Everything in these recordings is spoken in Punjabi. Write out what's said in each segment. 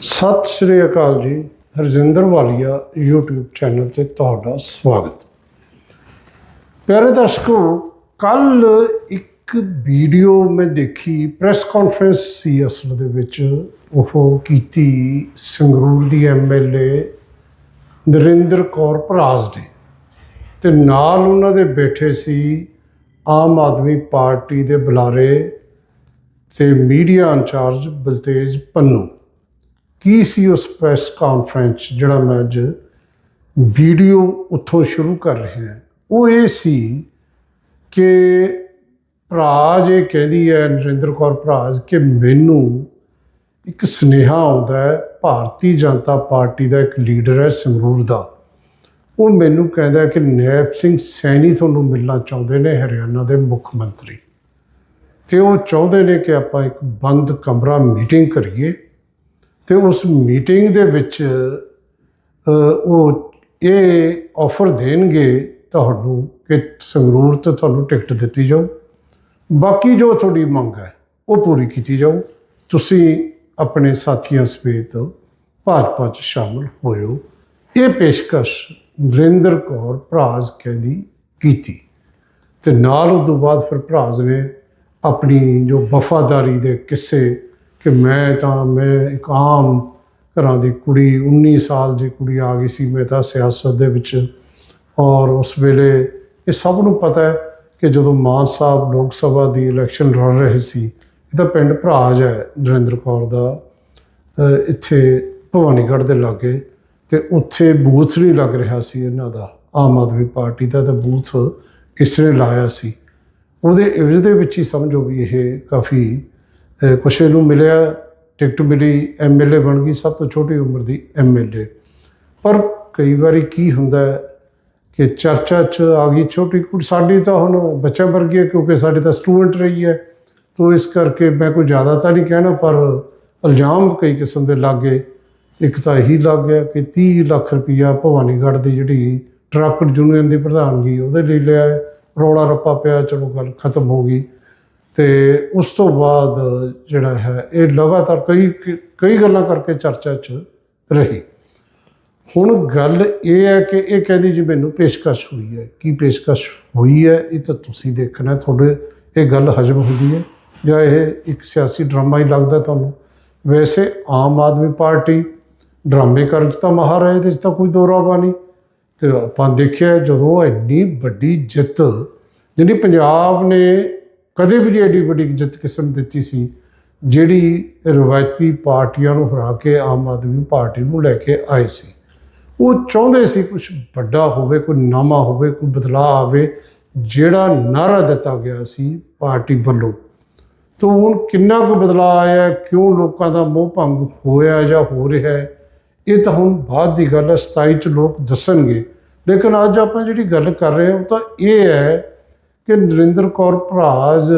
ਸਤਿ ਸ਼੍ਰੀ ਅਕਾਲ ਜੀ, ਹਰਜਿੰਦਰ ਵਾਲੀਆ YouTube ਚੈਨਲ ਤੇ ਤੁਹਾਡਾ ਸਵਾਗਤ। ਪਿਆਰੇ ਦਰਸ਼ਕੋ, ਕੱਲ ਇੱਕ ਵੀਡੀਓ ਮੈਂ ਦੇਖੀ ਪ੍ਰੈਸ ਕਾਨਫਰੰਸ ਸੀ ਅਸਲ ਦੇ ਵਿੱਚ। ਉਹ ਕੀਤੀ ਸੰਗਰੂਰ ਦੀ ਐਮਐਲਏ ਨਰਿੰਦਰ ਕੌਰ ਭਰਾਜ ਨੇ। ਤੇ ਨਾਲ ਉਹਨਾਂ ਦੇ ਬੈਠੇ ਸੀ ਆਮ ਆਦਮੀ ਪਾਰਟੀ ਦੇ ਬੁਲਾਰੇ ਤੇ ਮੀਡੀਆ ਇੰਚਾਰਜ ਬਲਤੇਜ ਪੰਨੂ। ਕੀ ਸੀ ਉਸ ਪ੍ਰੈਸ ਕਾਨਫਰੰਸ 'ਚ ਜਿਹੜਾ ਮੈਂ ਅੱਜ ਵੀਡੀਓ ਉੱਥੋਂ ਸ਼ੁਰੂ ਕਰ ਰਿਹਾ ਹਾਂ? ਉਹ ਇਹ ਸੀ ਕਿ ਭਰਾਜ ਇਹ ਕਹਿੰਦੀ ਹੈ, ਨਰਿੰਦਰ ਕੌਰ ਭਰਾਜ, ਕਿ ਮੈਨੂੰ ਇੱਕ ਸੁਨੇਹਾ ਆਉਂਦਾ ਹੈ, ਭਾਰਤੀ ਜਨਤਾ ਪਾਰਟੀ ਦਾ ਇੱਕ ਲੀਡਰ ਹੈ ਸੰਗਰੂਰ ਦਾ। ਉਹ ਮੈਨੂੰ ਕਹਿੰਦਾ ਕਿ ਨੈਬ ਸਿੰਘ ਸੈਣੀ ਤੁਹਾਨੂੰ ਮਿਲਣਾ ਚਾਹੁੰਦੇ ਨੇ, ਹਰਿਆਣਾ ਦੇ ਮੁੱਖ ਮੰਤਰੀ। ਤੇ ਉਹ ਚਾਹੁੰਦੇ ਨੇ ਕਿ ਆਪਾਂ ਇੱਕ ਬੰਦ ਕਮਰਾ ਮੀਟਿੰਗ ਕਰੀਏ। ਤੇ ਉਸ ਮੀਟਿੰਗ ਦੇ ਵਿੱਚ ਉਹ ਇਹ ਆਫਰ ਦੇਣਗੇ ਤੁਹਾਨੂੰ ਕਿ ਸੰਗਰੂਰ ਤੋਂ ਤੁਹਾਨੂੰ ਟਿਕਟ ਦਿੱਤੀ ਜਾਊ। ਬਾਕੀ ਜੋ ਤੁਹਾਡੀ ਮੰਗ ਹੈ, ਉਹ ਪੂਰੀ ਕੀਤੀ ਜਾਊ। ਤੁਸੀਂ ਆਪਣੇ ਸਾਥੀਆਂ ਸਮੇਤ ਭਾਜਪਾ 'ਚ ਸ਼ਾਮਲ ਹੋਇਓ। ਇਹ ਪੇਸ਼ਕਸ਼ ਨਰਿੰਦਰ ਕੌਰ ਭਰਾਜ ਕਹਿੰਦੀ ਕੀਤੀ। ਤੇ ਨਾਲ ਉਹ ਤੋਂ ਬਾਅਦ ਫਿਰ ਭਰਾਜ ਨੇ ਆਪਣੀ ਜੋ ਵਫਾਦਾਰੀ ਦੇ ਕਿਸੇ ਕਿ ਮੈਂ ਤਾਂ, ਮੈਂ ਇੱਕ ਆਮ ਘਰਾਂ ਦੀ ਕੁੜੀ 19 ਸਾਲ ਦੀ ਕੁੜੀ ਆ ਗਈ ਸੀ ਮੈਂ ਤਾਂ ਸਿਆਸਤ ਦੇ ਵਿੱਚ। ਔਰ ਉਸ ਵੇਲੇ ਇਹ ਸਭ ਨੂੰ ਪਤਾ ਹੈ ਕਿ ਜਦੋਂ ਮਾਨ ਸਾਹਿਬ ਲੋਕ ਸਭਾ ਦੀ ਇਲੈਕਸ਼ਨ ਲੜ ਰਹੇ ਸੀ, ਇਹ ਤਾਂ ਪਿੰਡ ਭਰਾਜ ਹੈ ਨਰਿੰਦਰ ਕੌਰ ਦਾ। ਇੱਥੇ ਭਵਾਨੀਗੜ੍ਹ ਦੇ ਲਾਗੇ ਤੇ ਉੱਥੇ ਬੂਥ ਨਹੀਂ ਲੱਗ ਰਿਹਾ ਸੀ ਇਹਨਾਂ ਦਾ, ਆਮ ਆਦਮੀ ਪਾਰਟੀ ਦਾ ਤਾਂ ਬੂਥ ਇਸਨੇ ਲਾਇਆ ਸੀ। ਉਹਦੇ ਇਵਜ਼ ਦੇ ਵਿੱਚ ਹੀ ਸਮਝੋ ਵੀ ਇਹ ਕਾਫੀ ਕੁਛ ਇਹਨੂੰ ਮਿਲਿਆ, ਟਿਕਟ ਮਿਲੀ ਐਮਐਲਏ ਬਣ ਗਈ, ਸਭ ਤੋਂ ਛੋਟੀ ਉਮਰ ਦੀ ਐਮਐਲਏ ਪਰ ਕਈ ਵਾਰੀ ਕੀ ਹੁੰਦਾ ਕਿ ਚਰਚਾ 'ਚ ਆ ਗਈ ਛੋਟੀ ਕੁੜੀ, ਸਾਡੀ ਤਾਂ ਹੁਣ ਬੱਚਾ ਵਰਗੀ ਹੈ ਕਿਉਂਕਿ ਸਾਡੀ ਤਾਂ ਸਟੂਡੈਂਟ ਰਹੀ ਹੈ। ਤੋ ਇਸ ਕਰਕੇ ਮੈਂ ਕੋਈ ਜ਼ਿਆਦਾ ਤਾਂ ਨਹੀਂ ਕਹਿਣਾ, ਪਰ ਇਲਜ਼ਾਮ ਕਈ ਕਿਸਮ ਦੇ ਲੱਗੇ। ਇੱਕ ਤਾਂ ਇਹੀ ਲੱਗ ਗਿਆ ਕਿ 30 ਲੱਖ ਰੁਪਈਆ ਭਵਾਨੀਗੜ੍ਹ ਦੀ ਜਿਹੜੀ ਟਰੱਕ ਯੂਨੀਅਨ ਦੀ ਪ੍ਰਧਾਨਗੀ ਉਹਦੇ ਲਈ ਲਿਆ ਹੈ। ਰੌਲਾ ਰੱਪਾ ਪਿਆ, ਚਲੋ ਗੱਲ ਖਤਮ ਹੋ ਗਈ। ਤੇ ਉਸ ਤੋਂ ਬਾਅਦ ਜਿਹੜਾ ਹੈ, ਇਹ ਲਗਾਤਾਰ ਕਈ ਕਈ ਗੱਲਾਂ ਕਰਕੇ ਚਰਚਾ 'ਚ ਰਹੀ। ਹੁਣ ਗੱਲ ਇਹ ਹੈ ਕਿ ਇਹ ਕਹਿੰਦੀ ਜੀ ਮੈਨੂੰ ਪੇਸ਼ਕਸ਼ ਹੋਈ ਹੈ। ਕੀ ਪੇਸ਼ਕਸ਼ ਹੋਈ ਹੈ, ਇਹ ਤਾਂ ਤੁਸੀਂ ਦੇਖਣਾ ਤੁਹਾਡੇ ਇਹ ਗੱਲ ਹਜਮ ਹੁੰਦੀ ਹੈ। ਜਾਂ ਇਹ ਇੱਕ ਸਿਆਸੀ ਡਰਾਮਾ ਹੀ ਲੱਗਦਾ ਤੁਹਾਨੂੰ? ਵੈਸੇ ਆਮ ਆਦਮੀ ਪਾਰਟੀ ਡਰਾਮੇ ਕਰਨ 'ਚ ਤਾਂ ਮਾਹਰ ਹੈ ਇਹਦੇ 'ਚ ਤਾਂ ਕੋਈ ਦੋ ਰਾਹ ਨਹੀਂ। ਤੇ ਆਪਾਂ ਦੇਖਿਆ ਜਦੋਂ ਇੰਨੀ ਵੱਡੀ ਜਿੱਤ, ਜਿਹੜੀ ਪੰਜਾਬ ਨੇ ਕਦੇ ਵੀ ਨਹੀਂ ਐਡੀ ਵੱਡੀ ਜਿੱਤ ਕਿਸਮ ਦਿੱਤੀ ਸੀ, ਜਿਹੜੀ ਰਵਾਇਤੀ ਪਾਰਟੀਆਂ ਨੂੰ ਹਰਾ ਕੇ, ਆਮ ਆਦਮੀ ਪਾਰਟੀ ਨੂੰ ਲੈ ਕੇ ਆਏ ਸੀ। ਉਹ ਚਾਹੁੰਦੇ ਸੀ ਕੁਝ ਵੱਡਾ ਹੋਵੇ, ਕੋਈ ਨਵਾਂ ਹੋਵੇ, ਕੋਈ ਬਦਲਾਅ ਆਵੇ, ਜਿਹੜਾ ਨਾਰਾ ਦਿੱਤਾ ਗਿਆ ਸੀ ਪਾਰਟੀ ਵੱਲੋਂ। ਤੋਂ ਹੁਣ ਕਿੰਨਾ ਕੁ ਬਦਲਾਅ ਆਇਆ ਕਿਉਂ ਲੋਕਾਂ ਦਾ ਮੋਹ ਭੰਗ ਹੋਇਆ ਜਾਂ ਹੋ ਰਿਹਾ ਹੈ, ਇਹ ਤਾਂ ਹੁਣ ਬਾਅਦ ਦੀ ਗੱਲ ਹੈ 27 ਚ ਲੋਕ ਦੱਸਣਗੇ। ਲੇਕਿਨ ਅੱਜ ਆਪਾਂ ਜਿਹੜੀ ਗੱਲ ਕਰ ਰਹੇ ਹਾਂ, ਉਹ ਤਾਂ ਇਹ ਹੈ ਕਿ ਨਰਿੰਦਰ ਕੌਰ ਭਰਾਜ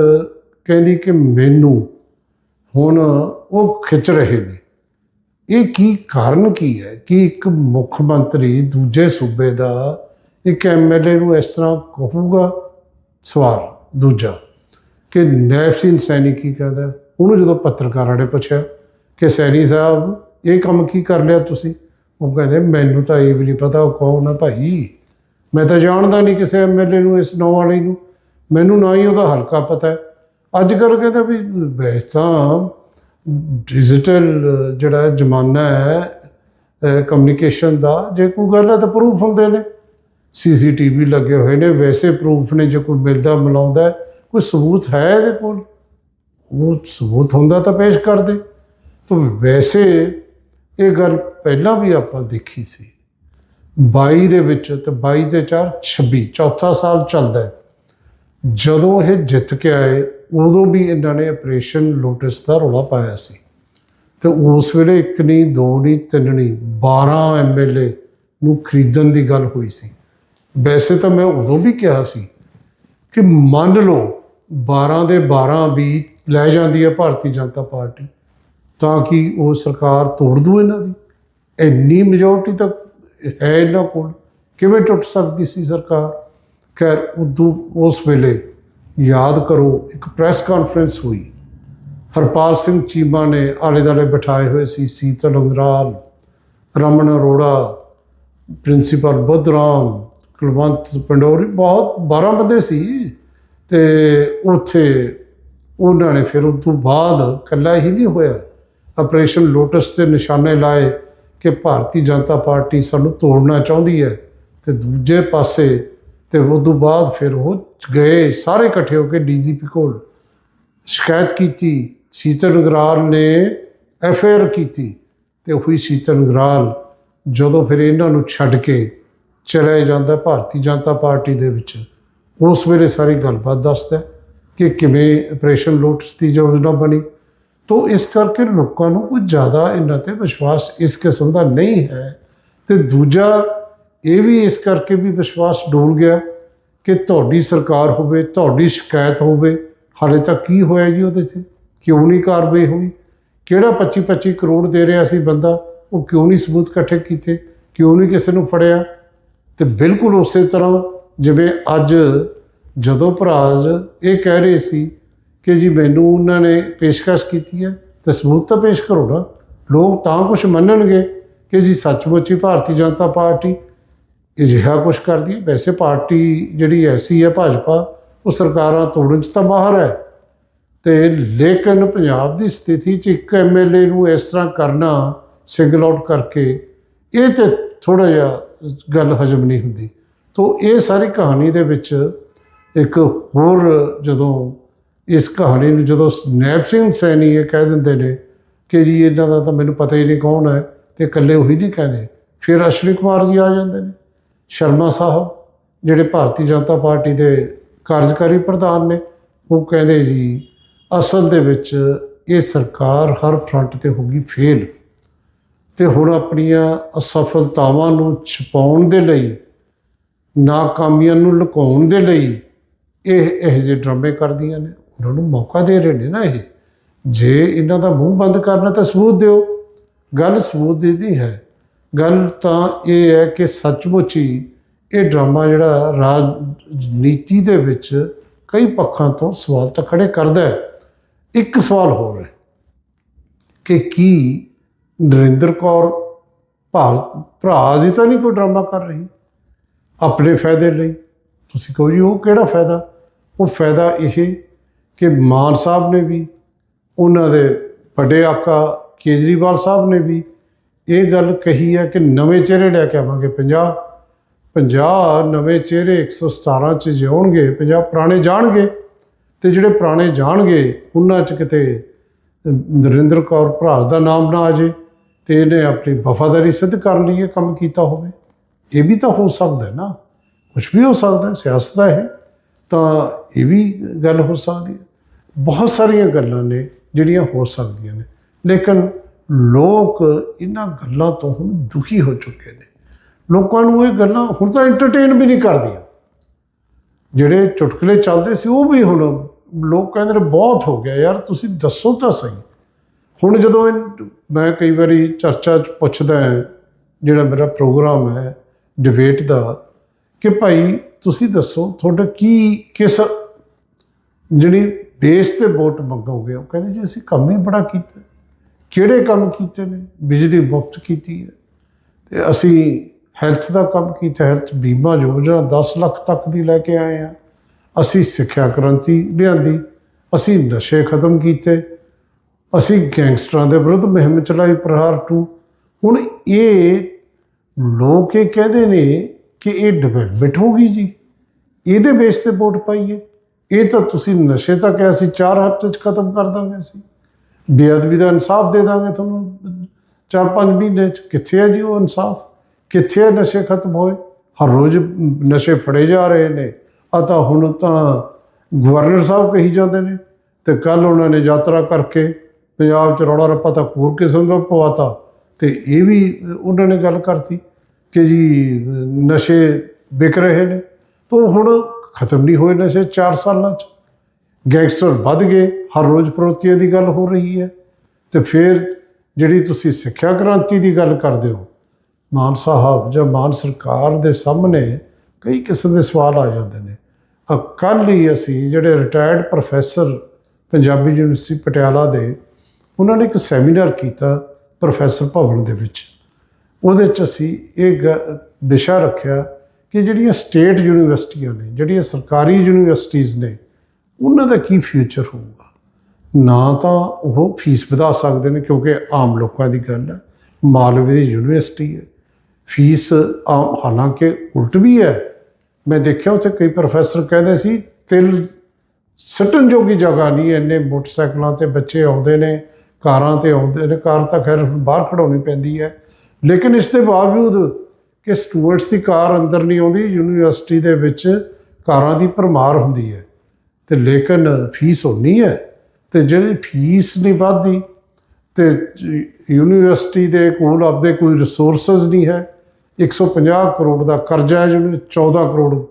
ਕਹਿੰਦੀ ਕਿ ਮੈਨੂੰ ਹੁਣ ਉਹ ਖਿੱਚ ਰਹੇ ਨੇ। ਇਹ ਕੀ ਕਾਰਨ ਕੀ ਹੈ? ਕਿ ਇੱਕ ਮੁੱਖ ਮੰਤਰੀ ਦੂਜੇ ਸੂਬੇ ਦਾ ਇੱਕ ਐਮਐਲਏ ਨੂੰ ਇਸ ਤਰ੍ਹਾਂ ਕਹੂਗਾ? ਸਵਾਲ ਦੂਜਾ, ਕਿ ਨੈਫਸੀਨ ਸੈਣੀ ਕੀ ਕਹਿੰਦਾ? ਉਹਨੂੰ ਜਦੋਂ ਪੱਤਰਕਾਰਾਂ ਨੇ ਪੁੱਛਿਆ ਕਿ ਸੈਣੀ ਸਾਹਿਬ, ਇਹ ਕੰਮ ਕੀ ਕਰ ਲਿਆ ਤੁਸੀਂ? ਉਹ ਕਹਿੰਦੇ, ਮੈਨੂੰ ਤਾਂ ਇਹ ਵੀ ਨਹੀਂ ਪਤਾ, ਉਹ ਕੌਣ ਹੈ ਭਾਈ, ਮੈਂ ਤਾਂ ਜਾਣਦਾ ਨਹੀਂ ਕਿਸੇ ਐਮਐਲਏ ਨੂੰ, ਇਸ ਨਾਂ ਵਾਲੇ ਨੂੰ। ਮੈਨੂੰ ਨਾ ਹੀ ਉਹਦਾ ਹਲਕਾ ਪਤਾ ਹੈ। ਅੱਜ ਕੱਲ੍ਹ ਕਹਿੰਦਾ ਵੀ ਵੈਸੇ ਤਾਂ ਡਿਜੀਟਲ ਜਿਹੜਾ ਜ਼ਮਾਨਾ ਹੈ ਕਮਿਊਨੀਕੇਸ਼ਨ ਦਾ, ਜੇ ਕੋਈ ਗੱਲ ਹੈ ਤਾਂ ਪ੍ਰੂਫ ਹੁੰਦੇ ਨੇ। ਸੀਸੀਟੀਵੀ ਲੱਗੇ ਹੋਏ ਨੇ, ਵੈਸੇ ਪ੍ਰੂਫ ਨੇ, ਜੇ ਕੋਈ ਮਿਲਦਾ, ਮਿਲਾਉਂਦਾ ਕੋਈ ਸਬੂਤ ਹੈ ਇਹਦੇ ਕੋਲ? ਉਹ ਸਬੂਤ ਹੁੰਦਾ ਤਾਂ ਪੇਸ਼ ਕਰ ਦੇ ਤਾਂ ਵੈਸੇ ਇਹ ਗੱਲ ਪਹਿਲਾਂ ਵੀ ਆਪਾਂ ਦੇਖੀ ਸੀ। 22 ਦੇ ਵਿੱਚ ਤੇ 22 ਦੇ 4 26 ਚੌਥਾ ਸਾਲ ਚੱਲਦਾ ਹੈ। ਜਦੋਂ ਇਹ ਜਿੱਤ ਕੇ ਆਏ, ਉਦੋਂ ਵੀ ਇਹਨਾਂ ਨੇ ਆਪਰੇਸ਼ਨ ਲੋਟਸ ਦਾ ਰੌਲਾ ਪਾਇਆ ਸੀ। ਤੇ ਉਸ ਵੇਲੇ ਇੱਕ ਨਹੀਂ, ਦੋ ਨਹੀਂ, ਤਿੰਨ ਨਹੀਂ 12 ਐਮਐਲਏ ਨੂੰ ਖਰੀਦਣ ਦੀ ਗੱਲ ਹੋਈ ਸੀ। ਵੈਸੇ ਤਾਂ ਮੈਂ ਉਦੋਂ ਵੀ ਕਿਹਾ ਸੀ ਕਿ ਮੰਨ ਲਓ 12 ਦੇ 12 ਵੀ ਲੈ ਜਾਂਦੀ ਹੈ ਭਾਰਤੀ ਜਨਤਾ ਪਾਰਟੀ, ਤਾਂ ਕਿ ਉਹ ਸਰਕਾਰ ਤੋੜ ਦੂ ਇਹਨਾਂ ਦੀ? ਇੰਨੀ ਮੈਜੋਰਟੀ ਤਾਂ ਹੈ ਇਹਨਾਂ ਕੋਲ। ਕਿਵੇਂ ਟੁੱਟ ਸਕਦੀ ਸੀ ਸਰਕਾਰ? ਖੈਰ, ਉਦੋਂ ਉਸ ਵੇਲੇ ਯਾਦ ਕਰੋ, ਇੱਕ ਪ੍ਰੈਸ ਕਾਨਫਰੰਸ ਹੋਈ। ਹਰਪਾਲ ਸਿੰਘ ਚੀਮਾ ਨੇ ਆਲੇ ਦੁਆਲੇ ਬਿਠਾਏ ਹੋਏ ਸੀ, ਸੀਤਲ ਅੰਗਰਾਲ, ਰਮਨ ਅਰੋੜਾ, ਪ੍ਰਿੰਸੀਪਲ ਬੁੱਧਰਾਮ, ਕੁਲਵੰਤ ਪੰਡੋਰੀ, ਬਹੁਤ 12 ਬੰਦੇ ਸੀ ਤੇ ਉੱਥੇ ਉਹਨਾਂ ਨੇ ਫਿਰ ਉਸ ਤੋਂ ਬਾਅਦ ਇਕੱਲਾ ਹੀ ਨਹੀਂ ਹੋਇਆ। ਆਪਰੇਸ਼ਨ ਲੋਟਸ ਤੇ ਨਿਸ਼ਾਨੇ ਲਾਏ ਕਿ ਭਾਰਤੀ ਜਨਤਾ ਪਾਰਟੀ ਸਾਨੂੰ ਤੋੜਨਾ ਚਾਹੁੰਦੀ ਹੈ ਤੇ ਦੂਜੇ ਪਾਸੇ ਤੇ ਉਸ ਤੋਂ ਬਾਅਦ ਫਿਰ ਉਹ ਗਏ, ਸਾਰੇ ਇਕੱਠੇ ਹੋ ਕੇ ਡੀਜੀਪੀ ਕੋਲ ਸ਼ਿਕਾਇਤ ਕੀਤੀ। ਸੀਤਨ ਗਰਾਲ ਨੇ ਐਫ ਆਈ ਆਰ ਕੀਤੀ ਤੇ ਉਹੀ ਸੀਤਨ ਗਰਾਲ ਜਦੋਂ ਫਿਰ ਇਹਨਾਂ ਨੂੰ ਛੱਡ ਕੇ ਚਲੇ ਜਾਂਦਾ ਭਾਰਤੀ ਜਨਤਾ ਪਾਰਟੀ ਦੇ ਵਿੱਚ। ਉਸ ਵੇਲੇ ਸਾਰੀ ਗੱਲਬਾਤ ਦੱਸਦਾ ਕਿ ਕਿਵੇਂ ਆਪਰੇਸ਼ਨ ਲੋਟਸ ਦੀ ਯੋਜਨਾ ਬਣੀ। ਤੋ ਇਸ ਕਰਕੇ ਲੋਕਾਂ ਨੂੰ ਕੁਝ ਜ਼ਿਆਦਾ ਇਹਨਾਂ ਤੇ ਵਿਸ਼ਵਾਸ ਇਸ ਕਿਸਮ ਦਾ ਨਹੀਂ ਹੈ। ਤੇ ਦੂਜਾ ਇਹ ਵੀ ਇਸ ਕਰਕੇ ਵੀ ਵਿਸ਼ਵਾਸ ਡੋਲ ਗਿਆ ਕਿ ਤੁਹਾਡੀ ਸਰਕਾਰ ਹੋਵੇ, ਤੁਹਾਡੀ ਸ਼ਿਕਾਇਤ ਹੋਵੇ, ਹਾਲੇ ਤੱਕ ਕੀ ਹੋਇਆ ਜੀ ਉਹਦੇ 'ਤੇ ਕਿਉਂ ਨਹੀਂ ਕਾਰਵਾਈ ਹੋਈ? ਕਿਹੜਾ 25 25 ਕਰੋੜ ਦੇ ਰਿਹਾ ਸੀ ਬੰਦਾ? ਉਹ ਕਿਉਂ ਨਹੀਂ ਸਬੂਤ ਇਕੱਠੇ ਕੀਤੇ? ਕਿਉਂ ਨਹੀਂ ਕਿਸੇ ਨੂੰ ਫੜਿਆ? ਤੇ ਬਿਲਕੁਲ ਉਸੇ ਤਰ੍ਹਾਂ ਜਿਵੇਂ ਅੱਜ ਜਦੋਂ ਭਰਾਜ ਇਹ ਕਹਿ ਰਹੇ ਸੀ ਕਿ ਜੀ ਮੈਨੂੰ ਉਹਨਾਂ ਨੇ ਪੇਸ਼ਕਸ਼ ਕੀਤੀ ਹੈ, ਤੇ ਸਬੂਤ ਤਾਂ ਪੇਸ਼ ਕਰੋ ਨਾ। ਲੋਕ ਤਾਂ ਕੁਝ ਮੰਨਣਗੇ ਕਿ ਜੀ ਸੱਚਮੁੱਚ ਹੀ ਭਾਰਤੀ ਜਨਤਾ ਪਾਰਟੀ ਅਜਿਹਾ ਕੁਝ ਕਰਦੀ ਹੈ। ਵੈਸੇ ਪਾਰਟੀ ਜਿਹੜੀ ਐਸੀ ਹੈ ਭਾਜਪਾ, ਉਹ ਸਰਕਾਰਾਂ ਤੋੜਨ ਚ ਤਾਂ ਬਾਹਰ ਹੈ। ਤੇ ਲੇਕਿਨ ਪੰਜਾਬ ਦੀ ਸਥਿਤੀ 'ਚ ਇੱਕ ਐਮਐਲਏ ਨੂੰ ਇਸ ਤਰ੍ਹਾਂ ਕਰਨਾ ਸਿੰਗਲ ਆਊਟ ਕਰਕੇ, ਇਹ ਤੇ ਥੋੜਾ ਜਿਹਾ ਗੱਲ ਹਜਮ ਨਹੀਂ ਹੁੰਦੀ। ਤੋਂ ਇਹ ਸਾਰੀ ਕਹਾਣੀ ਦੇ ਵਿੱਚ ਇੱਕ ਹੋਰ ਜਦੋਂ ਇਸ ਕਹਾਣੀ ਨੂੰ ਜਦੋਂ ਨੈਬ ਸਿੰਘ ਸੈਣੀ ਇਹ ਕਹਿ ਦਿੰਦੇ ਨੇ ਕਿ ਜੀ ਇਹਨਾਂ ਦਾ ਤਾਂ ਮੈਨੂੰ ਪਤਾ ਹੀ ਨਹੀਂ ਕੌਣ ਹੈ ਤੇ ਇਕੱਲੇ ਉਹੀ ਨਹੀਂ ਕਹਿੰਦੇ, ਫਿਰ ਅਸ਼ਵਨੀ ਕੁਮਾਰ ਜੀ ਆ ਜਾਂਦੇ ਨੇ। ਸ਼ਰਮਾ ਸਾਹਿਬ, ਜਿਹੜੇ ਭਾਰਤੀ ਜਨਤਾ ਪਾਰਟੀ ਦੇ ਕਾਰਜਕਾਰੀ ਪ੍ਰਧਾਨ ਨੇ, ਉਹ ਕਹਿੰਦੇ ਜੀ, ਅਸਲ ਦੇ ਵਿੱਚ ਇਹ ਸਰਕਾਰ ਹਰ ਫਰੰਟ ਤੇ ਹੋ ਗਈ ਫੇਲ ਤੇ ਹੁਣ ਆਪਣੀਆਂ ਅਸਫਲਤਾਵਾਂ ਨੂੰ ਛੁਪਾਉਣ ਦੇ ਲਈ, ਨਾਕਾਮੀਆਂ ਨੂੰ ਲੁਕਾਉਣ ਦੇ ਲਈ ਇਹ ਇਹ ਜਿਹੇ ਡਰਾਮੇ ਕਰਦੀਆਂ ਨੇ। ਉਹਨਾਂ ਨੂੰ ਮੌਕਾ ਦੇ ਰਹੇ ਨੇ ਨਾ ਇਹ। ਜੇ ਇਹਨਾਂ ਦਾ ਮੂੰਹ ਬੰਦ ਕਰਨਾ ਤਾਂ ਸਬੂਤ ਦਿਓ। ਗੱਲ ਸਬੂਤ ਦੀ ਨਹੀਂ ਹੈ। ਗੱਲ ਤਾਂ ਇਹ ਹੈ ਕਿ ਸੱਚਮੁੱਚ ਹੀ ਇਹ ਡਰਾਮਾ ਜਿਹੜਾ ਰਾਜਨੀਤੀ ਦੇ ਵਿੱਚ ਕਈ ਪੱਖਾਂ ਤੋਂ ਸਵਾਲ ਤਾਂ ਖੜੇ ਕਰਦਾ ਹੈ। ਇੱਕ ਸਵਾਲ ਹੋਰ ਹੈ ਕਿ ਕੀ ਨਰਿੰਦਰ ਕੌਰ ਭਾਲ ਭਰਾ ਜੀ ਤਾਂ ਨਹੀਂ ਕੋਈ ਡਰਾਮਾ ਕਰ ਰਹੀ? ਆਪਣੇ ਫਾਇਦੇ ਲਈ। ਤੁਸੀਂ ਕਹੋ ਜੀ, ਉਹ ਕਿਹੜਾ ਫਾਇਦਾ? ਉਹ ਫਾਇਦਾ ਇਹ ਕਿ ਮਾਨ ਸਾਹਿਬ ਨੇ ਵੀ, ਉਹਨਾਂ ਦੇ ਵੱਡੇ ਆਕਾ ਕੇਜਰੀਵਾਲ ਸਾਹਿਬ ਨੇ ਵੀ ਇਹ ਗੱਲ ਕਹੀ ਹੈ ਕਿ ਨਵੇਂ ਚਿਹਰੇ ਲੈ ਕੇ ਆਵਾਂਗੇ 50 50 ਨਵੇਂ ਚਿਹਰੇ 117 ਚ ਜਿਉਣਗੇ 50 ਪੁਰਾਣੇ ਜਾਣਗੇ, ਤੇ ਜਿਹੜੇ ਪੁਰਾਣੇ ਜਾਣਗੇ, ਉਹਨਾਂ ਚ ਕਿਤੇ ਨਰਿੰਦਰ ਕੌਰ ਭਰਾਸ ਦਾ ਨਾਮ ਨਾ ਆ ਜੇ, ਤੇ ਇਹਨੇ ਆਪਣੀ ਵਫਾਦਾਰੀ ਸਿੱਧ ਕਰਨ ਲਈ ਇਹ ਕੰਮ ਕੀਤਾ ਹੋਵੇ। ਇਹ ਵੀ ਤਾਂ ਹੋ ਸਕਦਾ ਨਾ। ਕੁਝ ਵੀ ਹੋ ਸਕਦਾ, ਸਿਆਸਤ ਹੈ ਇਹ। ਤਾਂ ਇਹ ਵੀ ਗੱਲ ਹੋ ਸਕਦੀ ਹੈ। ਬਹੁਤ ਸਾਰੀਆਂ ਗੱਲਾਂ ਨੇ ਜਿਹੜੀਆਂ ਹੋ ਸਕਦੀਆਂ ਨੇ। ਲੇਕਿਨ ਲੋਕ ਇਹਨਾਂ ਗੱਲਾਂ ਤੋਂ ਹੁਣ ਦੁਖੀ ਹੋ ਚੁੱਕੇ ਨੇ। ਲੋਕਾਂ ਨੂੰ ਇਹ ਗੱਲਾਂ ਹੁਣ ਤਾਂ ਐਂਟਰਟੇਨ ਵੀ ਨਹੀਂ ਕਰਦੀਆਂ। ਜਿਹੜੇ ਚੁਟਕਲੇ ਚੱਲਦੇ ਸੀ ਉਹ ਵੀ ਹੁਣ ਲੋਕ ਕਹਿੰਦੇ ਨੇ ਬਹੁਤ ਹੋ ਗਿਆ ਯਾਰ, ਤੁਸੀਂ ਦੱਸੋ ਤਾਂ ਸਹੀ। ਹੁਣ ਜਦੋਂ ਮੈਂ ਕਈ ਵਾਰੀ ਚਰਚਾ 'ਚ ਪੁੱਛਦਾ ਹਾਂ, ਜਿਹੜਾ ਮੇਰਾ ਪ੍ਰੋਗਰਾਮ ਹੈ ਡਿਬੇਟ ਦਾ, ਕਿ ਭਾਈ ਤੁਸੀਂ ਦੱਸੋ ਤੁਹਾਡਾ ਕੀ, ਕਿਸ ਜਿਹੜੀ ਬੇਸ ਤੇ ਵੋਟ ਮੰਗੋਗੇ? ਉਹ ਕਹਿੰਦੇ ਜੀ ਅਸੀਂ ਕੰਮ ਹੀ ਬੜਾ ਕੀਤਾ। ਕਿਹੜੇ ਕੰਮ ਕੀਤੇ ਨੇ? ਬਿਜਲੀ ਮੁਫਤ ਕੀਤੀ ਹੈ। ਤੇ ਅਸੀਂ ਹੈਲਥ ਦਾ ਕੰਮ ਕੀਤਾ ਹੈਲਥ ਬੀਮਾ ਯੋਜਨਾ 10 ਲੱਖ ਤੱਕ ਦੀ ਲੈ ਕੇ ਆਏ ਆ ਅਸੀਂ ਸਿੱਖਿਆ ਕ੍ਰਾਂਤੀ ਲਿਆਂਦੀ, ਅਸੀਂ ਨਸ਼ੇ ਖਤਮ ਕੀਤੇ, ਅਸੀਂ ਗੈਂਗਸਟਰਾਂ ਦੇ ਵਿਰੁੱਧ ਮੁਹਿੰਮ ਚਲਾਈ ਪ੍ਰਹਾਰ 2 ਹੁਣ ਇਹ ਲੋਕ ਇਹ ਕਹਿੰਦੇ ਨੇ ਕਿ ਇਹ ਡਿਵੈਲਪਮੈਂਟ ਹੋ ਗਈ ਜੀ। ਇਹਦੇ ਬੇਸ ਤੇ ਵੋਟ ਪਾਈਏ। ਇਹ ਤਾਂ ਤੁਸੀਂ ਨਸ਼ੇ ਤਾਂ ਕਿਹਾ ਸੀ 4 ਹਫ਼ਤੇ ਚ ਖਤਮ ਕਰ ਦਾਂਗੇ ਅਸੀਂ। ਬੇਅਦਬੀ ਦਾ ਇਨਸਾਫ ਦੇ ਦਾਂਗੇ ਤੁਹਾਨੂੰ। 4-5 ਮਹੀਨੇ ਚ ਕਿੱਥੇ ਹੈ ਜੀ ਉਹ ਇਨਸਾਫ? ਕਿੱਥੇ ਹੈ ਨਸ਼ੇ ਖਤਮ ਹੋਏ? ਹਰ ਰੋਜ਼ ਨਸ਼ੇ ਫੜੇ ਜਾ ਰਹੇ ਨੇ। ਆ ਤਾਂ ਹੁਣ ਤਾਂ ਗਵਰਨਰ ਸਾਹਿਬ ਕਹੀ ਜਾਂਦੇ ਨੇ ਤੇ ਕੱਲ ਉਹਨਾਂ ਨੇ ਯਾਤਰਾ ਕਰਕੇ ਪੰਜਾਬ ਚ ਰੌਲਾ ਰੱਪਾ ਤਾਂ ਹੋਰ ਕਿਸਮ ਦਾ ਪਵਾਤਾ। ਤੇ ਇਹ ਵੀ ਉਹਨਾਂ ਨੇ ਗੱਲ ਕਰਤੀ ਕਿ ਜੀ ਨਸ਼ੇ ਵਿਕ ਰਹੇ ਨੇ। ਤੋਂ ਹੁਣ ਖਤਮ ਨਹੀਂ ਹੋਏ ਨਸ਼ੇ 4 ਸਾਲਾਂ ਚ। ਗੈਂਗਸਟਰ ਵੱਧ ਗਏ, ਹਰ ਰੋਜ਼ ਪ੍ਰਵਰਤੀਆਂ ਦੀ ਗੱਲ ਹੋ ਰਹੀ ਹੈ। ਤੇ ਫਿਰ ਜਿਹੜੀ ਤੁਸੀਂ ਸਿੱਖਿਆ ਕ੍ਰਾਂਤੀ ਦੀ ਗੱਲ ਕਰਦੇ ਹੋ, ਮਾਨ ਸਾਹਿਬ ਜਾਂ ਮਾਨ ਸਰਕਾਰ ਦੇ ਸਾਹਮਣੇ ਕਈ ਕਿਸਮ ਦੇ ਸਵਾਲ ਆ ਜਾਂਦੇ ਨੇ। ਕੱਲ੍ਹ ਹੀ ਅਸੀਂ ਜਿਹੜੇ retired professor Punjabi university Patiala ਦੇ, ਉਹਨਾਂ ਨੇ ਇੱਕ ਸੈਮੀਨਾਰ ਕੀਤਾ ਪ੍ਰੋਫੈਸਰ ਭਵਨ ਦੇ ਵਿੱਚ। ਉਹਦੇ 'ਚ ਅਸੀਂ ਇਹ ਗ- ਵਿਸ਼ਾ ਰੱਖਿਆ ਕਿ ਜਿਹੜੀਆਂ ਸਟੇਟ ਯੂਨੀਵਰਸਿਟੀਆਂ ਨੇ, ਜਿਹੜੀਆਂ ਸਰਕਾਰੀ ਯੂਨੀਵਰਸਿਟੀਆਂ ਨੇ ਉਹਨਾਂ ਦਾ ਕੀ ਫਿਊਚਰ ਹੋਊਗਾ? ਨਾ ਤਾਂ ਉਹ ਫੀਸ ਵਧਾ ਸਕਦੇ ਨੇ ਕਿਉਂਕਿ ਆਮ ਲੋਕਾਂ ਦੀ ਗੱਲ ਹੈ। ਮਾਲਵੇ ਦੀ ਯੂਨੀਵਰਸਿਟੀ ਹੈ। ਫੀਸ ਆਮ ਹਾਲਾਂਕਿ ਉਲਟ ਵੀ ਹੈ। ਮੈਂ ਦੇਖਿਆ ਉੱਥੇ ਕਈ ਪ੍ਰੋਫੈਸਰ ਕਹਿੰਦੇ ਸੀ ਤਿਲ ਸੱਟਣ ਜੋਗੀ ਜਗ੍ਹਾ ਨਹੀਂ ਹੈ, ਇੰਨੇ ਮੋਟਰਸਾਈਕਲਾਂ ਤੇ ਬੱਚੇ ਆਉਂਦੇ ਨੇ ਕਾਰਾਂ ਤੇ ਆਉਂਦੇ ਨੇ ਕਾਰ ਤਾਂ ਖੈਰ ਬਾਹਰ ਖੜਾਉਣੀ ਪੈਂਦੀ ਹੈ। ਲੇਕਿਨ ਇਸ ਦੇ ਬਾਵਜੂਦ ਕਿ ਸਟੂਡੈਂਟਸ ਦੀ ਕਾਰ ਅੰਦਰ ਨਹੀਂ ਆਉਂਦੀ ਯੂਨੀਵਰਸਿਟੀ ਦੇ ਵਿੱਚ ਕਾਰਾਂ ਦੀ ਭਰਮਾਰ ਹੁੰਦੀ ਹੈ। ਤੇ ਲੇਕਿਨ ਫੀਸ ਉਨੀ ਹੈ ਤੇ ਜਿਹੜੀ ਫੀਸ ਨਹੀਂ ਵੱਧਦੀ ਤੇ ਯੂਨੀਵਰਸਿਟੀ ਦੇ ਕੋਲ ਆਪਦੇ ਕੋਈ ਰਿਸੋਰਸਸ ਨਹੀਂ ਹੈ 150 ਕਰੋੜ ਦਾ ਕਰਜ਼ਾ ਹੈ ਜਿਹਨੂੰ 14 ਕਰੋੜ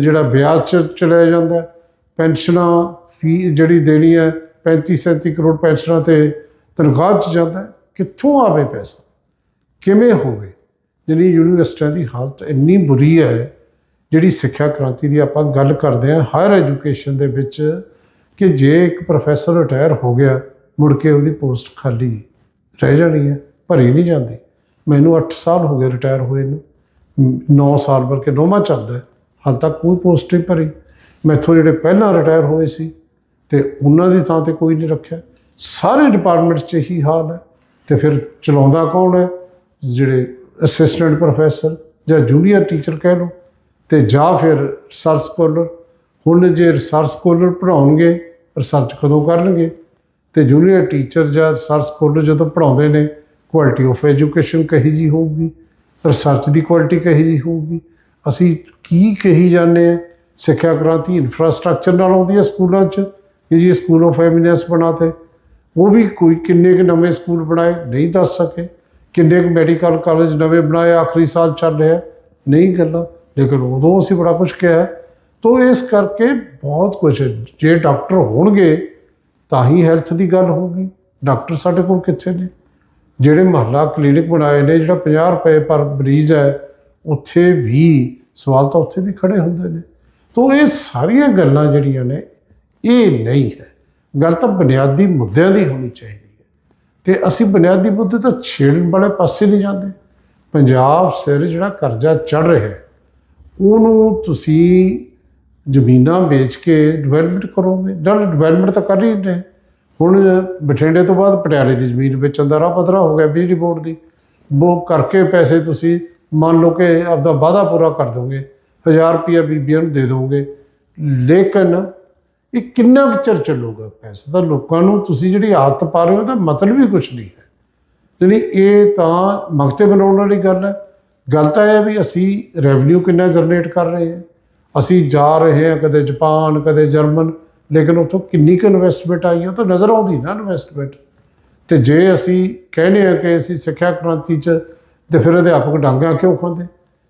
ਜਿਹੜਾ ਵਿਆਜ ਚ ਚਲਿਆ ਜਾਂਦਾ ਪੈਨਸ਼ਨਾਂ ਫੀ ਜਿਹੜੀ ਦੇਣੀ ਹੈ 35 37 ਕਰੋੜ ਪੈਨਸ਼ਨਾਂ ਤੇ ਤਨਖਾਹ ਚ ਜਾਂਦਾ ਕਿੱਥੋਂ ਆਵੇ ਪੈਸਾ? ਕਿਵੇਂ ਹੋਵੇ? ਜਿਹੜੀ ਯੂਨੀਵਰਸਿਟੀਆਂ ਦੀ ਹਾਲਤ ਇੰਨੀ ਬੁਰੀ ਹੈ ਜਿਹੜੀ ਸਿੱਖਿਆ ਕ੍ਰਾਂਤੀ ਦੀ ਆਪਾਂ ਗੱਲ ਕਰਦੇ ਹਾਂ ਹਾਇਰ ਐਜੂਕੇਸ਼ਨ ਦੇ ਵਿੱਚ ਕਿ ਜੇ ਇੱਕ ਪ੍ਰੋਫੈਸਰ ਰਿਟਾਇਰ ਹੋ ਗਿਆ, ਮੁੜ ਕੇ ਉਹਦੀ ਪੋਸਟ ਖਾਲੀ ਰਹਿ ਜਾਣੀ ਹੈ, ਭਰੀ ਨਹੀਂ ਜਾਂਦੀ। ਮੈਨੂੰ 8 ਸਾਲ ਹੋ ਗਏ ਰਿਟਾਇਰ ਹੋਏ ਨੂੰ। 9 ਸਾਲ ਬਲਕਿ ਨੌਵਾਂ ਚੱਲਦਾ ਹੈ, ਹਾਲ ਤੱਕ ਕੋਈ ਪੋਸਟ ਨਹੀਂ ਭਰੀ। ਮੈਥੋਂ ਜਿਹੜੇ ਪਹਿਲਾਂ ਰਿਟਾਇਰ ਹੋਏ ਸੀ, ਤੇ ਉਹਨਾਂ ਦੀ ਥਾਂ ਤੇ ਕੋਈ ਨਹੀਂ ਰੱਖਿਆ। ਸਾਰੇ ਡਿਪਾਰਟਮੈਂਟ 'ਚ ਇਹੀ ਹਾਲ ਹੈ। ਤੇ ਫਿਰ ਚਲਾਉਂਦਾ ਕੌਣ ਹੈ? ਜਿਹੜੇ ਅਸਿਸਟੈਂਟ ਪ੍ਰੋਫੈਸਰ ਜਾਂ ਜੂਨੀਅਰ ਟੀਚਰ ਕਹਿ ਲਓ। ਤੇ ਜਾਂ ਫਿਰ ਰਿਸਰਚ ਸਕੋਲਰ। ਹੁਣ ਜੇ ਰਿਸਰਚ ਸਕੋਲਰ ਪੜਾਉਣਗੇ ਰਿਸਰਚ ਕਦੋਂ ਕਰਨਗੇ? ਤੇ ਜੂਨੀਅਰ ਟੀਚਰ ਜਾਂ ਰਿਸਰਚ ਸਕੋਲਰ ਜਦੋਂ ਪੜਾਉਂਦੇ ਨੇ ਕੁਆਲਿਟੀ ਆਫ ਐਜੂਕੇਸ਼ਨ ਕਹੀ ਜੀ ਹੋਊਗੀ? ਰਿਸਰਚ ਦੀ ਕੁਆਲਿਟੀ ਕਹੀ ਜੀ ਹੋਊਗੀ? ਅਸੀਂ ਕੀ ਕਹੀ ਜਾਂਦੇ ਆ ਸਿੱਖਿਆ ਕ੍ਰਾਂਤੀ ਇਨਫਰਾਸਟ੍ਰਕਚਰ ਨਾਲ ਆਉਂਦੀ ਹੈ ਸਕੂਲਾਂ 'ਚ, ਕਿ ਜੀ ਸਕੂਲ ਆਫ ਐਮੀਨੈਂਸ ਬਣਾਤੇ। ਉਹ ਵੀ ਕੋਈ ਕਿੰਨੇ ਕੁ ਨਵੇਂ ਸਕੂਲ ਬਣਾਏ? ਨਹੀਂ ਦੱਸ ਸਕੇ। ਕਿੰਨੇ ਕੁ ਮੈਡੀਕਲ ਕਾਲਜ ਨਵੇਂ ਬਣਾਏ? ਆਖਰੀ ਸਾਲ ਚੱਲ ਰਿਹਾ। ਨਹੀਂ ਗੱਲਾਂ। ਲੇਕਿਨ ਉਦੋਂ ਅਸੀਂ ਬੜਾ ਕੁਝ ਕਿਹਾ। ਤੋ ਇਸ ਕਰਕੇ ਬਹੁਤ ਕੁਝ ਜੇ ਡਾਕਟਰ ਹੋਣਗੇ, ਤਾਂ ਹੀ ਹੈਲਥ ਦੀ ਗੱਲ ਹੋਊਗੀ। ਡਾਕਟਰ ਸਾਡੇ ਕੋਲ ਕਿੱਥੇ ਨੇ? ਜਿਹੜੇ ਮਹੱਲਾ ਕਲੀਨਿਕ ਬਣਾਏ ਨੇ, ਜਿਹੜਾ 50 ਰੁਪਏ ਪਰ ਮਰੀਜ਼ ਹੈ, ਉੱਥੇ ਵੀ ਸਵਾਲ ਤਾਂ ਉੱਥੇ ਵੀ ਖੜੇ ਹੁੰਦੇ ਨੇ। ਤੋ ਇਹ ਸਾਰੀਆਂ ਗੱਲਾਂ ਜਿਹੜੀਆਂ ਨੇ, ਇਹ ਨਹੀਂ ਹੈ। ਗੱਲ ਤਾਂ ਬੁਨਿਆਦੀ ਮੁੱਦਿਆਂ ਦੀ ਹੋਣੀ ਚਾਹੀਦੀ ਹੈ। ਤੇ ਅਸੀਂ ਬੁਨਿਆਦੀ ਮੁੱਦੇ ਤਾਂ ਛੇੜਨ ਵਾਲੇ ਪਾਸੇ ਨਹੀਂ ਜਾਂਦੇ। ਪੰਜਾਬ ਸਿਰ ਜਿਹੜਾ ਕਰਜ਼ਾ ਚੜ ਰਿਹਾ ਹੈ ਉਹਨੂੰ ਤੁਸੀਂ ਜ਼ਮੀਨਾਂ ਵੇਚ ਕੇ ਡਿਵੈਲਪਮੈਂਟ ਕਰੋਗੇ। ਨਾਲ ਡਿਵੈਲਪਮੈਂਟ ਤਾਂ ਕਰ ਹੀ ਰਹੇ ਹੁਣ ਬਠਿੰਡੇ ਤੋਂ ਬਾਅਦ ਪਟਿਆਲੇ ਦੀ ਜ਼ਮੀਨ ਵੇਚਣ ਦਾ ਰਾਹ ਪੱਧਰਾ ਹੋ ਗਿਆ ਬਿਜਲੀ ਬੋਰਡ ਦੀ। ਉਹ ਕਰਕੇ ਪੈਸੇ ਤੁਸੀਂ ਮੰਨ ਲਓ ਕਿ ਆਪਦਾ ਵਾਅਦਾ ਪੂਰਾ ਕਰ ਦੋਗੇ। 1000 ਰੁਪਇਆ ਬੀਬੀਆਂ ਨੂੰ ਦੇ ਦੋਗੇ। ਲੇਕਿਨ ਇਹ ਕਿੰਨਾ ਕੁ ਚਿਰ ਚੱਲੂਗਾ ਪੈਸੇ? ਤਾਂ ਲੋਕਾਂ ਨੂੰ ਤੁਸੀਂ ਜਿਹੜੀ ਆਦਤ ਪਾ ਰਹੇ ਹੋ ਤਾਂ ਮਤਲਬ ਹੀ ਕੁਝ ਨਹੀਂ ਹੈ। ਜਿਹੜੀ ਇਹ ਤਾਂ ਮਕਤੇ ਬਣਾਉਣ ਵਾਲੀ ਗੱਲ ਹੈ। ਗੱਲ ਤਾਂ ਇਹ ਹੈ ਵੀ ਅਸੀਂ ਰੈਵਨਿਊ ਕਿੰਨਾ ਜਨਰੇਟ ਕਰ ਰਹੇ ਹਾਂ। ਅਸੀਂ ਜਾ ਰਹੇ ਹਾਂ ਕਦੇ ਜਾਪਾਨ, ਕਦੇ ਜਰਮਨ, ਲੇਕਿਨ ਉੱਥੋਂ ਕਿੰਨੀ ਕੁ ਇਨਵੈਸਟਮੈਂਟ ਆਈ ਹੈ ਉਹ ਤਾਂ ਨਜ਼ਰ ਆਉਂਦੀ ਨਾ ਇਨਵੈਸਟਮੈਂਟ ਤੇ ਜੇ ਅਸੀਂ ਕਹਿੰਦੇ ਆ ਕਿ ਅਸੀਂ ਸਿੱਖਿਆ ਕ੍ਰਾਂਤੀ 'ਚ, ਤੇ ਫਿਰ ਅਧਿਆਪਕ ਡਾਂਗਾ ਕਿਉਂ ਖਾਂਦੇ?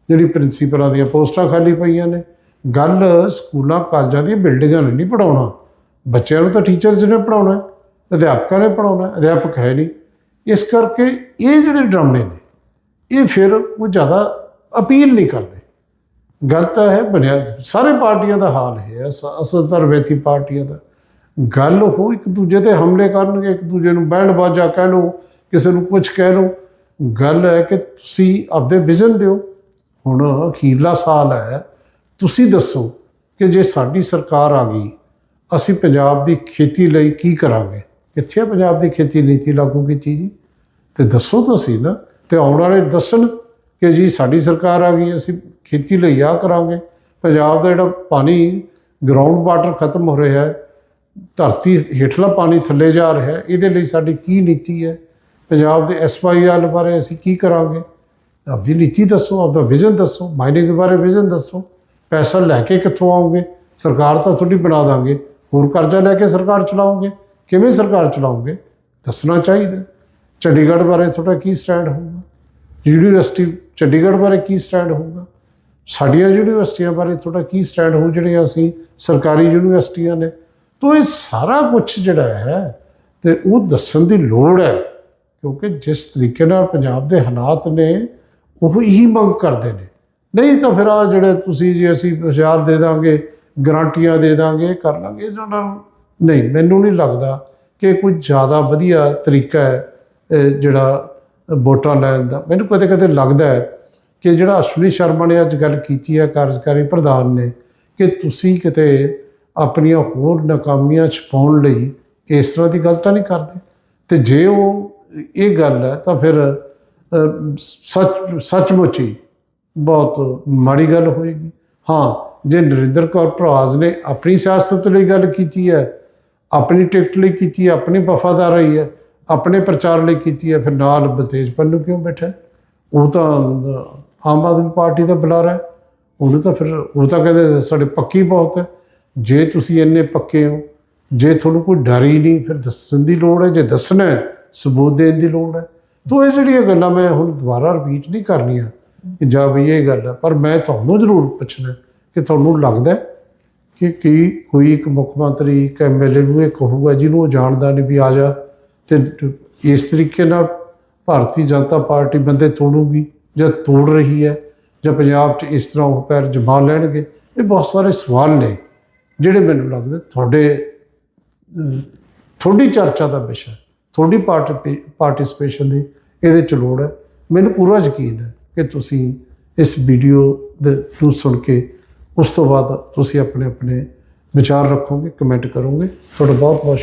ਜਿਹੜੀ ਪ੍ਰਿੰਸੀਪਲਾਂ ਦੀਆਂ ਪੋਸਟਾਂ ਖਾਲੀ ਪਈਆਂ ਨੇ। ਗੱਲ ਸਕੂਲਾਂ, ਕਾਲਜਾਂ ਦੀਆਂ ਬਿਲਡਿੰਗਾਂ ਨੇ ਨਹੀਂ ਪੜਾਉਣਾ ਬੱਚਿਆਂ ਨੂੰ ਤਾਂ ਟੀਚਰਸ ਨੇ ਪੜਾਉਣਾ ਅਧਿਆਪਕਾਂ ਨੇ ਪੜਾਉਣਾ ਅਧਿਆਪਕ ਹੈ ਨਹੀਂ। ਇਸ ਕਰਕੇ ਇਹ ਜਿਹੜੇ ਡਰਾਮੇ ਨੇ ਇਹ ਫਿਰ ਉਹ ਜ਼ਿਆਦਾ ਅਪੀਲ ਨਹੀਂ ਕਰਦੇ। ਗਲਤ ਤਾਂ ਹੈ ਬੁਨਿਆਦ ਸਾਰੇ ਪਾਰਟੀਆਂ ਦਾ ਹਾਲ ਹੈ, ਅਸ- ਅਸਲ ਤਾਂ ਪਾਰਟੀਆਂ ਦਾ। ਗੱਲ ਉਹ ਇੱਕ ਦੂਜੇ ਤੇ ਹਮਲੇ ਕਰਨਗੇ, ਇੱਕ ਦੂਜੇ ਨੂੰ ਬੈਂਡ ਬਾਜਾ ਕਹਿ ਲਓ ਕਿਸੇ ਨੂੰ ਕੁਝ ਕਹਿ ਲਓ ਗੱਲ ਹੈ ਕਿ ਤੁਸੀਂ ਆਪਦੇ ਵਿਜ਼ਨ ਦਿਓ। ਹੁਣ ਅਖੀਰਲਾ ਸਾਲ ਹੈ, ਤੁਸੀਂ ਦੱਸੋ ਕਿ ਜੇ ਸਾਡੀ ਸਰਕਾਰ ਆ ਗਈ, ਅਸੀਂ ਪੰਜਾਬ ਦੀ ਖੇਤੀ ਲਈ ਕੀ ਕਰਾਂਗੇ? ਕਿੱਥੇ ਪੰਜਾਬ ਦੀ ਖੇਤੀ ਨੀਤੀ ਲਾਗੂ ਕੀਤੀ ਜੀ? ਤੇ ਦੱਸੋ ਤੁਸੀਂ ਨਾ ਤੇ ਆਉਣ ਵਾਲੇ ਦੱਸਣ ਕਿ ਜੀ ਸਾਡੀ ਸਰਕਾਰ ਆ ਗਈ, ਅਸੀਂ ਖੇਤੀ ਲਈ ਆ ਕਰਾਂਗੇ। ਪੰਜਾਬ ਦਾ ਜਿਹੜਾ ਪਾਣੀ ਗਰਾਊਂਡ ਵਾਟਰ ਖਤਮ ਹੋ ਰਿਹਾ ਹੈ, ਧਰਤੀ ਹੇਠਲਾ ਪਾਣੀ ਥੱਲੇ ਜਾ ਰਿਹਾ ਹੈ, ਇਹਦੇ ਲਈ ਸਾਡੀ ਕੀ ਨੀਤੀ ਹੈ? ਪੰਜਾਬ ਦੇ ਐਸਵਾਈਆਰ ਬਾਰੇ ਅਸੀਂ ਕੀ ਕਰਾਂਗੇ? ਆਪਦੀ ਨੀਤੀ ਦੱਸੋ, ਆਪਦਾ ਵਿਜ਼ਨ ਦੱਸੋ ਮਾਈਨਿੰਗ ਬਾਰੇ ਵਿਜ਼ਨ ਦੱਸੋ। ਪੈਸਾ ਲੈ ਕੇ ਕਿੱਥੋਂ ਆਉਂਗੇ ਸਰਕਾਰ ਤਾਂ ਤੁਹਾਡੀ ਬਣਾ ਦਾਂਗੇ। ਹੋਰ ਕਰਜ਼ਾ ਲੈ ਕੇ ਸਰਕਾਰ ਚਲਾਉਂਗੇ ਕਿਵੇਂ ਸਰਕਾਰ ਚਲਾਉਂਗੇ ਦੱਸਣਾ ਚਾਹੀਦਾ। ਚੰਡੀਗੜ੍ਹ ਬਾਰੇ ਤੁਹਾਡਾ ਕੀ ਸਟੈਂਡ ਹੋਊਗਾ? ਯੂਨੀਵਰਸਿਟੀ ਚੰਡੀਗੜ੍ਹ ਬਾਰੇ ਕੀ ਸਟੈਂਡ ਹੋਊਗਾ? ਸਾਡੀਆਂ ਯੂਨੀਵਰਸਿਟੀਆਂ ਬਾਰੇ ਤੁਹਾਡਾ ਕੀ ਸਟੈਂਡ ਹੋਊ ਜਿਹੜੀਆਂ ਅਸੀਂ ਸਰਕਾਰੀ ਯੂਨੀਵਰਸਿਟੀਆਂ ਨੇ? ਤੋ ਇਹ ਸਾਰਾ ਕੁਝ ਜਿਹੜਾ ਹੈ ਤੇ ਉਹ ਦੱਸਣ ਦੀ ਲੋੜ ਹੈ, ਕਿਉਂਕਿ ਜਿਸ ਤਰੀਕੇ ਨਾਲ ਪੰਜਾਬ ਦੇ ਹਾਲਾਤ ਨੇ, ਉਹ ਇਹੀ ਮੰਗ ਕਰਦੇ ਨੇ। ਨਹੀਂ ਤਾਂ ਫਿਰ ਆ ਜਿਹੜੇ ਤੁਸੀਂ ਜੇ ਅਸੀਂ ਹਜ਼ਾਰ ਦੇ ਦਾਂਗੇ, ਗਾਰੰਟੀਆਂ ਦੇ ਦਾਂਗੇ, ਕਰ ਲਾਂਗੇ ਇਹਨਾਂ ਨਾਲ। ਨਹੀਂ, ਮੈਨੂੰ ਨਹੀਂ ਲੱਗਦਾ ਕਿ ਕੋਈ ਜ਼ਿਆਦਾ ਵਧੀਆ ਤਰੀਕਾ ਹੈ ਜਿਹੜਾ ਵੋਟਾਂ ਲੈਣ ਦਾ, ਮੈਨੂੰ ਕਦੇ ਕਦੇ ਲੱਗਦਾ ਹੈ ਕਿ ਜਿਹੜਾ ਅਸ਼ਵਨੀ ਸ਼ਰਮਾ ਨੇ ਅੱਜ ਗੱਲ ਕੀਤੀ ਹੈ, ਕਾਰਜਕਾਰੀ ਪ੍ਰਧਾਨ ਨੇ, ਕਿ ਤੁਸੀਂ ਕਿਤੇ ਆਪਣੀਆਂ ਹੋਰ ਨਾਕਾਮੀਆਂ ਛਪਾਉਣ ਲਈ ਇਸ ਤਰ੍ਹਾਂ ਦੀ ਗੱਲ ਤਾਂ ਨਹੀਂ ਕਰਦੇ? ਤੇ ਜੇ ਉਹ ਇਹ ਗੱਲ ਹੈ, ਤਾਂ ਫਿਰ ਸੱਚ, ਸੱਚਮੁੱਚ ਹੀ ਬਹੁਤ ਮਾੜੀ ਗੱਲ ਹੋਏਗੀ। ਹਾਂ, ਜੇ ਨਰਿੰਦਰ ਕੌਰ ਭਰਾਜ ਨੇ ਆਪਣੀ ਸਿਆਸਤ ਲਈ ਗੱਲ ਕੀਤੀ ਹੈ, ਆਪਣੀ ਟਿਕਟ ਲਈ ਕੀਤੀ ਹੈ, ਆਪਣੀ ਵਫਾਦਾਰੀ ਹੈ ਆਪਣੇ ਪ੍ਰਚਾਰ ਲਈ ਕੀਤੀ ਹੈ, ਫਿਰ ਨਾਲ ਬਲਤੇਜ ਪੰਨੂ ਕਿਉਂ ਬੈਠਾ ਉਹ ਤਾਂ ਆਮ ਆਦਮੀ ਪਾਰਟੀ ਦਾ ਬੁਲਾਰਾ ਹੈ। ਉਹਨੂੰ ਤਾਂ ਫਿਰ ਉਹ ਤਾਂ ਕਹਿੰਦੇ ਸਾਡੇ ਪੱਕੀ ਬਹੁਤ ਹੈ। ਜੇ ਤੁਸੀਂ ਇੰਨੇ ਪੱਕੇ ਹੋ, ਜੇ ਤੁਹਾਨੂੰ ਕੋਈ ਡਰ ਹੀ ਨਹੀਂ, ਫਿਰ ਦੱਸਣ ਦੀ ਲੋੜ ਹੈ। ਜੇ ਦੱਸਣਾ ਸਬੂਤ ਦੇਣ ਦੀ ਲੋੜ ਹੈ। ਤੋ ਇਹ ਜਿਹੜੀਆਂ ਗੱਲਾਂ ਮੈਂ ਹੁਣ ਦੁਬਾਰਾ ਰਿਪੀਟ ਨਹੀਂ ਕਰਨੀਆਂ ਕਿ ਜਾ ਵੀ ਇਹ ਗੱਲ ਹੈ, ਪਰ ਮੈਂ ਤੁਹਾਨੂੰ ਜ਼ਰੂਰ ਪੁੱਛਣਾ ਕਿ ਤੁਹਾਨੂੰ ਲੱਗਦਾ ਕਿ ਕੀ ਕੋਈ ਇੱਕ ਮੁੱਖ ਮੰਤਰੀ, ਇੱਕ ਐਮਐਲਏ ਨੂੰ ਇਹ ਕਹੂਗਾ, ਜਿਹਨੂੰ ਉਹ ਜਾਣਦਾ ਨਹੀਂ ਵੀ ਆ ਜਾ। ਤੇ ਇਸ ਤਰੀਕੇ ਨਾਲ ਭਾਰਤੀ ਜਨਤਾ ਪਾਰਟੀ ਬੰਦੇ ਤੋੜੂਗੀ ਜਾਂ ਤੋੜ ਰਹੀ ਹੈ ਜਾਂ ਪੰਜਾਬ 'ਚ ਇਸ ਤਰ੍ਹਾਂ ਉਹ ਪੈਰ ਜਮਾ ਲੈਣਗੇ। ਇਹ ਬਹੁਤ ਸਾਰੇ ਸਵਾਲ ਨੇ ਜਿਹੜੇ ਮੈਨੂੰ ਲੱਗਦਾ ਤੁਹਾਡੇ, ਤੁਹਾਡੀ ਚਰਚਾ ਦਾ ਵਿਸ਼ਾ, ਤੁਹਾਡੀ ਪਾਰਟੀ, ਪਾਰਟਿਸਿਪੇਸ਼ਨ ਦੀ ਇਹਦੇ ਚ ਲੋੜ ਹੈ। ਮੈਨੂੰ ਪੂਰਾ ਯਕੀਨ ਹੈ ਕਿ ਤੁਸੀਂ ਇਸ ਵੀਡੀਓ ਦੇ ਨੂੰ ਸੁਣ ਕੇ ਉਸ ਤੋਂ ਬਾਅਦ ਤੁਸੀਂ ਆਪਣੇ ਆਪਣੇ ਵਿਚਾਰ ਰੱਖੋਗੇ, ਕਮੈਂਟ ਕਰੋਗੇ। ਤੁਹਾਡਾ ਬਹੁਤ ਬਹੁਤ